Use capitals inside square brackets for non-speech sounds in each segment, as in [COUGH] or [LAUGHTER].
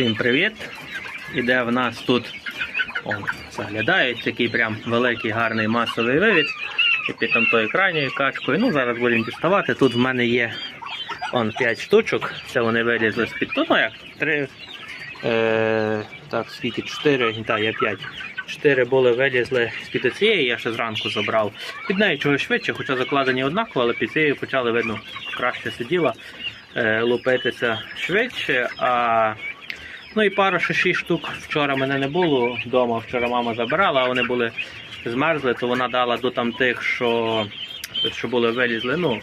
Всім привіт! Іде в нас тут, он, заглядають, такий прям великий гарний масовий вивід. І під там тою крайньою качкою. Ну, зараз будемо діставати. Тут в мене є он 5 штучок. Це вони вилізли з-під ну як, 3, е, так, скільки, 4, так, є 5. 4 були вилізли з-під цієї, я ще зранку забрав. Під нею чогось швидше, хоча закладені однаково, але під цією почали, видно, краще сиділа е, лупитися швидше. А Ну і пара ще 6 штук. Вчора мене не було вдома, вчора мама забирала, а вони були змерзли, то вона дала до там тих, що, що були вилізли. Ну,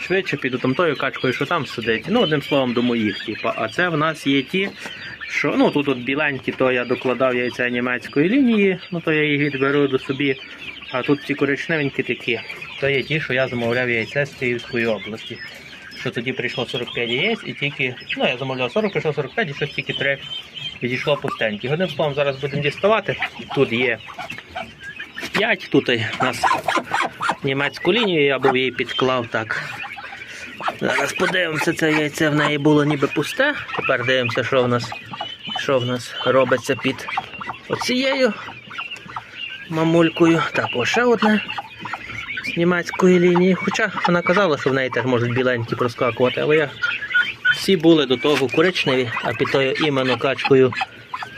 швидше піду там тою качкою, що там сидить. Ну, одним словом, до моїх. Типу. А це в нас є ті, що ну тут от біленькі, то я докладав яйця німецької лінії, ну то я їх відберу до собі. А тут ці коричневенькі такі, то є ті, що я замовляв яйця з Київської області що тоді прийшло 45 яєць і тільки, ну я замовляв 40, прийшло 45 і щось тільки 3 відійшло пустенькі. Одним словом, зараз будемо діставати. Тут є 5, тут у нас німецьку лінію, я був її підклав так. Зараз подивимося, це яйце в неї було ніби пусте. Тепер дивимося, що в нас, що в нас робиться під оцією мамулькою. Так, ось ще одне німецької лінії. Хоча вона казала, що в неї теж можуть біленькі проскакувати, але я всі були до того коричневі, а під тою іменно качкою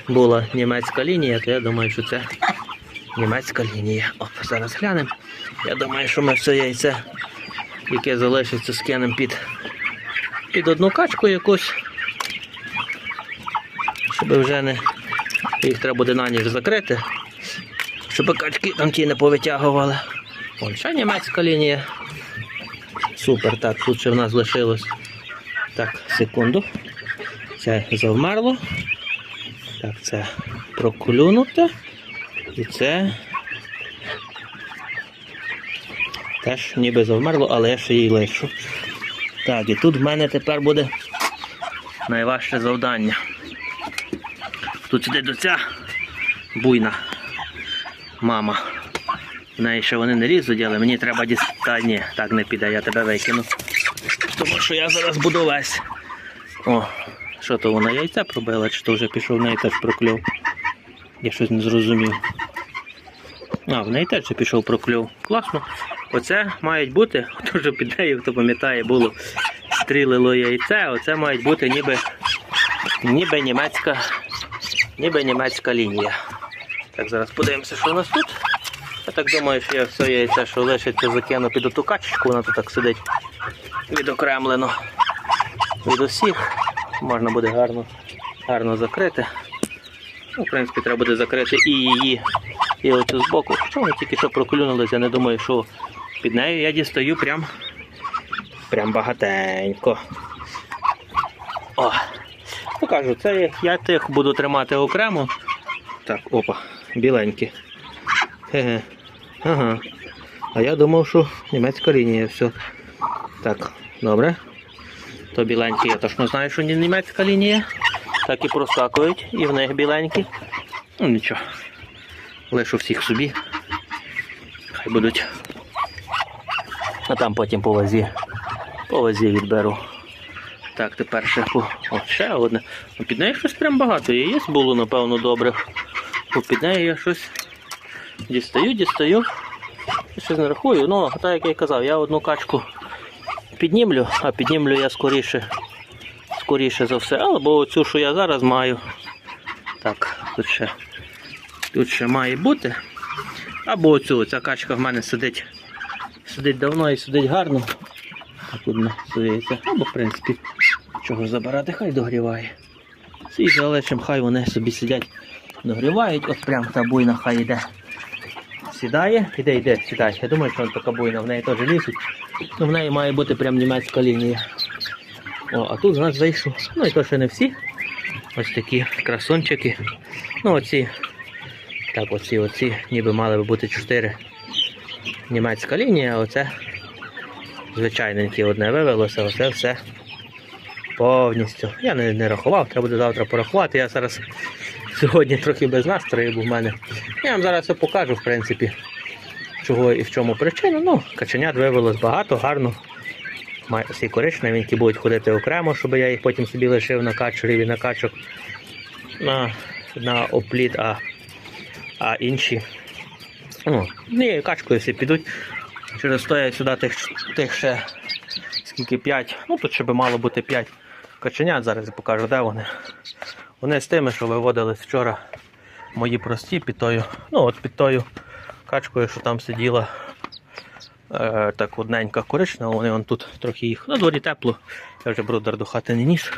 була німецька лінія, то я думаю, що це німецька лінія. Оп, зараз глянемо. Я думаю, що ми все яйце, яке залишиться, скинемо під, під одну качку якусь. Щоб вже не їх треба буде на ніж закрити, щоб качки там ті не повитягували. Ще німецька лінія. Супер, так, тут ще в нас лишилось. Так, секунду. Це завмерло. Так, це проклюнуте. І це теж ніби завмерло, але я ще її лишу. Так, і тут в мене тепер буде найважче завдання. Тут сидить до ця буйна мама. Неї ще вони не різуть, але мені треба дістати. Ні, так не піде, я тебе викину. Тому що я зараз буду весь. О, що то вона яйця пробила, чи то вже пішов в неї теж прокльов. Я щось не зрозумів. А, в неї теж пішов прокльов. Класно. Оце мають бути, вже під нею, хто пам'ятає, було стрілило яйце, оце мають бути ніби, ніби німецька, ніби німецька лінія. Так, зараз подивимося, що у нас тут. Я так думаю, що я все яйце, що лишиться, закину під оту качечку, вона тут так сидить відокремлено від усіх. Можна буде гарно, гарно закрити. Ну, в принципі, треба буде закрити і її, і оцю збоку. Що вони тільки що проклюнулися, я не думаю, що під нею я дістаю прям, прям багатенько. О, покажу, це я тих буду тримати окремо. Так, опа, біленькі. Хе-хе. Ага. А я думав, що німецька лінія все. Так, добре. То біленькі, я точно знаю, що не німецька лінія. Так і проскакують, і в них біленькі. Ну нічого. Лишу всіх собі. Хай будуть. А там потім по вазі. По вазі відберу. Так, тепер ще по. О, ще одне. Ну, Під нею щось прям багато. Яєць було, напевно, добрих. Бо під нею я щось дістаю, дістаю. Щось не рахую. Ну, так як я казав, я одну качку піднімлю, а піднімлю я скоріше, скоріше за все. Або оцю, що я зараз маю. Так, тут ще, тут ще має бути. Або оцю, ця качка в мене сидить. Сидить давно і сидить гарно. Так одна стоїться. Або, в принципі, чого забирати, хай догріває. І залишимо, хай вони собі сидять, догрівають. От прям та буйна хай йде. Сідає, іде, йде, сідає. Я думаю, що вона така буйна, в неї теж лізуть. Ну, в неї має бути прям німецька лінія. О, а тут з нас зайшов. Ну і то ще не всі. Ось такі красунчики. Ну оці. Так, оці, оці, ніби мали би бути 4 німецька лінія, а оце звичайненьке одне вивелося, оце все повністю. Я не, не рахував, треба буде завтра порахувати. Я зараз сьогодні трохи без настрою був в мене. Я вам зараз все покажу, в принципі, чого і в чому причина. Ну, каченят вивелось багато, гарно. Всі коричневенькі будуть ходити окремо, щоб я їх потім собі лишив на качурів і на качок. на, на опліт, а, а інші. Ну, ні, качкою всі підуть. Через то я сюди тих, тих ще скільки 5, ну тут ще би мало бути 5 каченят, зараз я покажу, де вони. Вони з тими, що виводились вчора мої прості під тою, ну от під тою качкою, що там сиділа е, так одненька коричнева, вони вон тут трохи їх. На дворі тепло, я вже брудер до хати не ніс.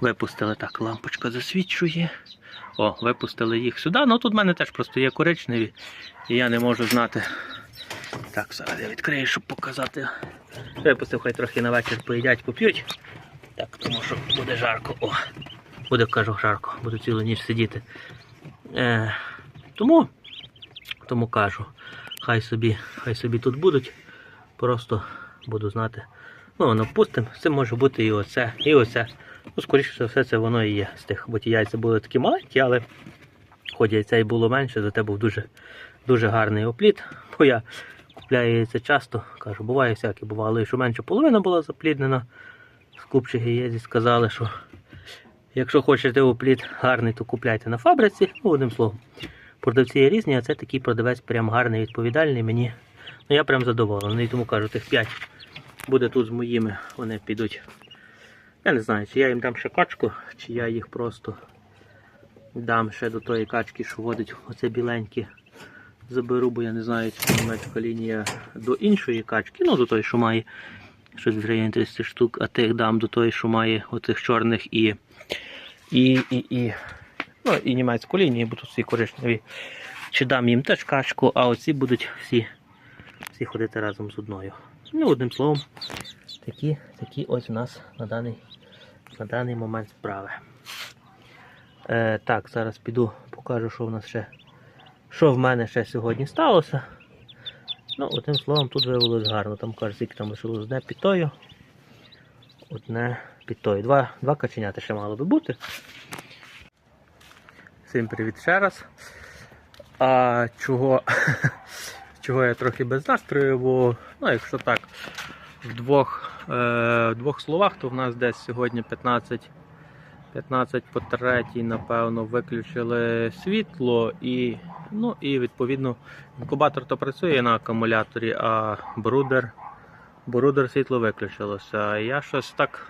Випустили так, лампочка засвічує. О, випустили їх сюди. Ну тут в мене теж просто є коричневі, і я не можу знати. Так, зараз я відкрию, щоб показати. Випустив, хай трохи на вечір поїдять, поп'ють. Так, тому що буде жарко. О, буде кажу жарко, буду цілу ніч сидіти. Е, тому, тому кажу, хай собі, хай собі тут будуть. Просто буду знати. Ну, воно пустим, це може бути і оце, і оце. Ну, скоріше все, це воно і є з тих, бо ті яйця були такі маленькі, але хоч яйця і було менше, зате був дуже, дуже гарний опліт. Бо я купляю яйця часто, кажу, буває всяке, бувало, і що менше половина була запліднена. Скупчих яєць сказали, що якщо хочете опліт гарний, то купляйте на фабриці. Ну, одним словом. Продавці є різні, а це такий продавець прям гарний, відповідальний мені. Ну я прям задоволений, тому кажу, тих 5 буде тут з моїми, вони підуть. Я не знаю, чи я їм дам ще качку, чи я їх просто дам ще до тої качки, що водить оце біленьке. Заберу, бо я не знаю, чи німецька лінія до іншої качки, ну до тої, що має щось в районі 30 штук, а тих дам до тої, що має оцих чорних і, і, і, і, ну, і німецьку лінію, бо всі коричневі. Чи дам їм теж качку, а оці будуть всі, всі ходити разом з одною. Ну, одним словом, такі, такі ось у нас на даний, на даний момент справи. Е, так, зараз піду, покажу, що в нас ще. Що в мене ще сьогодні сталося. Ну, одним словом, тут виявилось гарно. Там кажуть, скільки там лишилось одне підтою. Одне підтою. Два, два каченята ще мало би бути. Всім привіт ще раз. А чого, [LAUGHS] чого я трохи без настрою, бо, ну, якщо так, в двох, е, в двох словах, то в нас десь сьогодні 15, 15 по третій, напевно, виключили світло і, ну, і відповідно інкубатор то працює на акумуляторі, а брудер, брудер світло виключилося. Я щось так.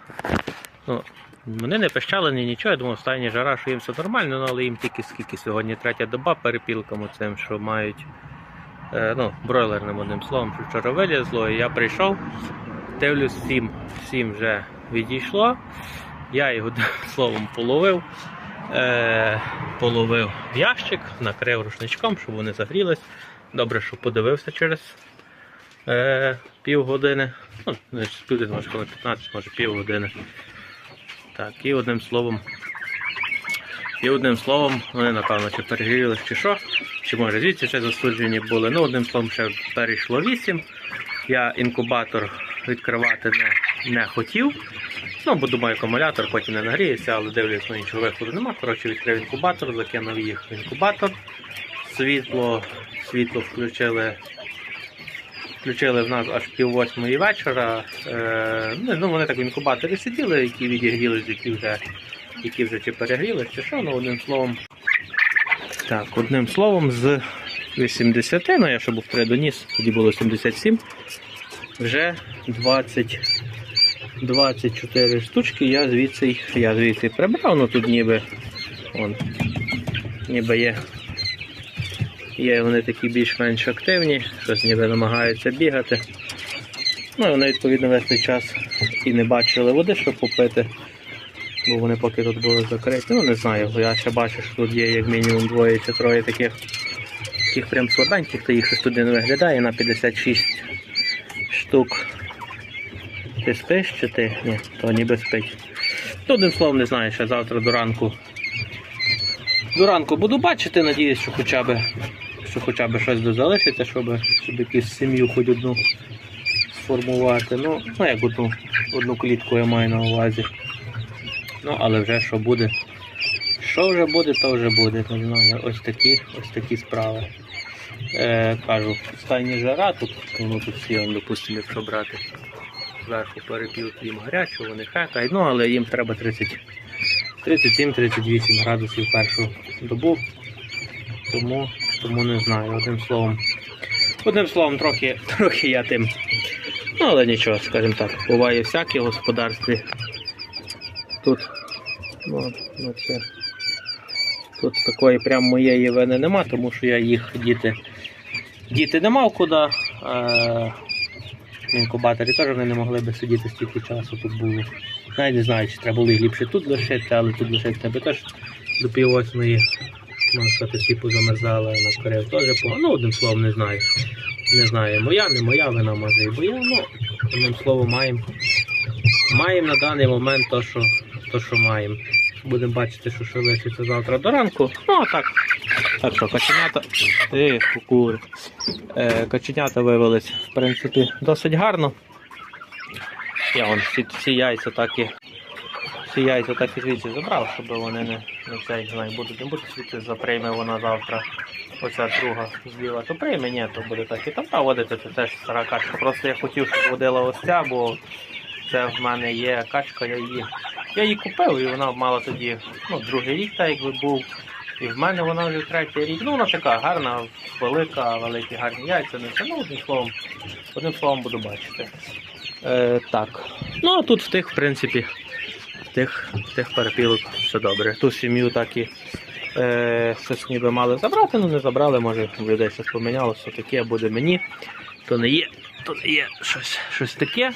Ну, вони не пищали ні нічого, я думав, стайні жара, що їм все нормально, ну, але їм тільки скільки сьогодні третя доба перепілкам цим, що мають е, ну, бройлерним одним словом, що вчора вилізло, і я прийшов, дивлюсь, сім, сім вже відійшло. Я його [LAUGHS] словом половив, е, половив в ящик, накрив рушничком, щоб вони загрілись. Добре, що подивився через е, півгодини. Ну, не з півгодини, може хвилин 15, може півгодини. Так, і одним словом. І одним словом, вони, напевно, чи перегрілись, чи що, чи може звідси ще застуджені були. Ну, одним словом, ще перейшло 8. Я інкубатор відкривати не, не хотів. Ну, бо думаю, акумулятор потім не нагріється, але дивлюсь, ну іншого виходу нема. Коротше, відкрив інкубатор, закинув їх в інкубатор. Світло, світло включили. Включили в нас аж пів восьмої вечора. Е, ну, ну, вони так в інкубаторі сиділи, які відігрілись, які вже, які вже чи перегрілись, чи що, ну одним словом. Так, одним словом, з 80, ну я ще був 3 доніс, тоді було 77. Вже 20, 24 штучки я звідси, я звідси прибрав, ну тут ніби, вон, ніби є. Є вони такі більш-менш активні, щось ніби намагаються бігати. Ну, і вони відповідно весь цей час і не бачили води, щоб попити, бо вони поки тут були закриті. Ну не знаю, я ще бачу, що тут є як мінімум двоє чи троє таких, таких прям слабеньких, то їх щось туди не виглядає на 56 штук. Ти спиш чи ти? Ні, то ніби спить. Одним словом, не знаю, ще завтра до ранку. До ранку буду бачити, надіюсь, що хоча б, що хоча б щось дозалишиться, щоб, щоб якусь сім'ю хоч одну сформувати. Ну, ну як одну, одну клітку я маю на увазі. Ну, але вже що буде. Що вже буде, то вже буде. Не знаю, ось такі, ось такі справи. Е, кажу, стайні жара, тут, ну, тут всі, допустимо, якщо брати. Зверху перепілки їм гарячу, вони хекають, ну але їм треба 37-38 градусів першу добу. Тому, тому не знаю, одним словом. Одним словом, трохи, [LAUGHS] трохи я тим. Ну, але нічого, скажімо так, буває всяке в господарстві. Тут, ну, ну це, тут такої прям моєї вини нема, тому що я їх діти. Діти не мав куди. Е, інкубаторі теж вони не могли би сидіти стільки часу тут було. Навіть не знаю, чи треба було ліпше тут лишити, але тут лишити тебе теж до пів можна сказати, всі позамерзали, на корів теж по. Ну, одним словом, не знаю. Не знаю, моя, не моя вина, може і моя, ну, одним словом, маємо. Маємо на даний момент то, що, то, що маємо. Будемо бачити, що що лишиться завтра до ранку. Ну, а так. Так що, каченята. Кури. Е, каченята вивелись, в принципі, досить гарно. Я вон всі, всі яйця так і всі яйця так і забрав, щоб вони не, не цей, знаю, будуть, не будуть звідси заприйме вона завтра. Оця друга зліва, то прийме, ні, то буде так і там та водити, це теж стара качка. Просто я хотів, щоб водила ось ця, бо це в мене є качка, я її. Я її купив і вона мала тоді ну, другий рік, так якби був. І в мене вона вже третій рік. Ну, вона така гарна, велика, великі гарні яйця, не це. Ну, одним словом, одним словом буду бачити. Е, так. Ну, а тут в тих, в принципі, тих, тих перепілок все добре. Ту сім'ю так і е, щось ніби мали забрати, ну не забрали, може в людей щось помінялося, таке буде мені. То не є, то не є щось, щось таке.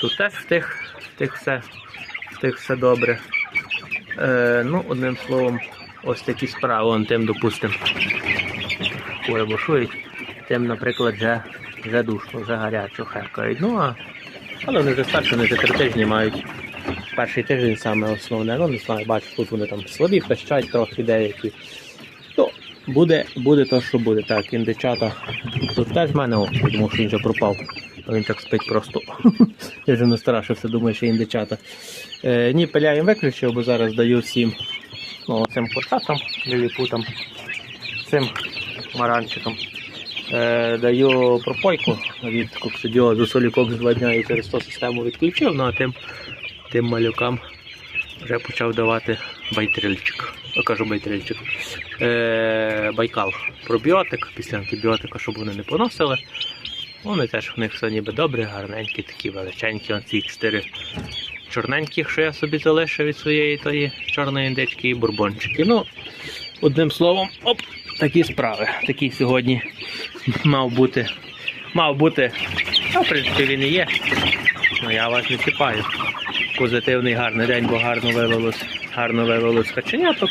Тут теж в тих, в тих все, в тих все добре. Е, ну, одним словом, ось такі справи, Вон тим, допустимо, бушують, тим, наприклад, вже, вже душно, вже гарячо хекають. Ну, а, але вони вже старші, вони вже три тижні мають. Перший тиждень саме основне, ну не знаю, бачу, тут вони там слабі, пищать трохи деякі. То буде, буде то, що буде. Так, індичата. Тут теж в мене о, тому що він вже пропав. Він так спить просто. [LAUGHS] Я вже настрашився, думаю, що індичата. Е, ні, пиляєм виключив, бо зараз даю всім ну, цим курчатам, ліліпутам, цим маранчикам. Е, даю пропойку від коксидіозу, солікокс два дня і через ту систему відключив, ну а тим, тим малюкам вже почав давати байтрильчик. Я кажу байтрильчик. Е, байкал. Пробіотик після антибіотика, щоб вони не поносили. Вони теж в них все ніби добре, гарненькі, такі величенькі, он ці чотири чорненьких, що я собі залишив від своєї тої чорної індички і бурбончики. Ну, одним словом, оп, такі справи. Такий сьогодні мав бути. Мав бути. А в принципі він і є. Ну я вас не чіпаю. Позитивний гарний день, бо гарно вивелось, гарно вивелось каченяток.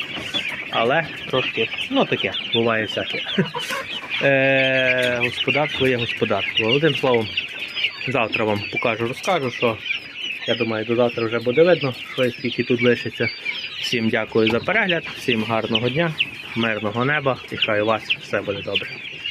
Але трошки, ну таке, буває всяке. [LAUGHS] Е, господарство є господарство. Одним словом, завтра вам покажу, розкажу, що я думаю, до завтра вже буде видно, що скільки тут лишиться. Всім дякую за перегляд, всім гарного дня, мирного неба і хай у вас все буде добре.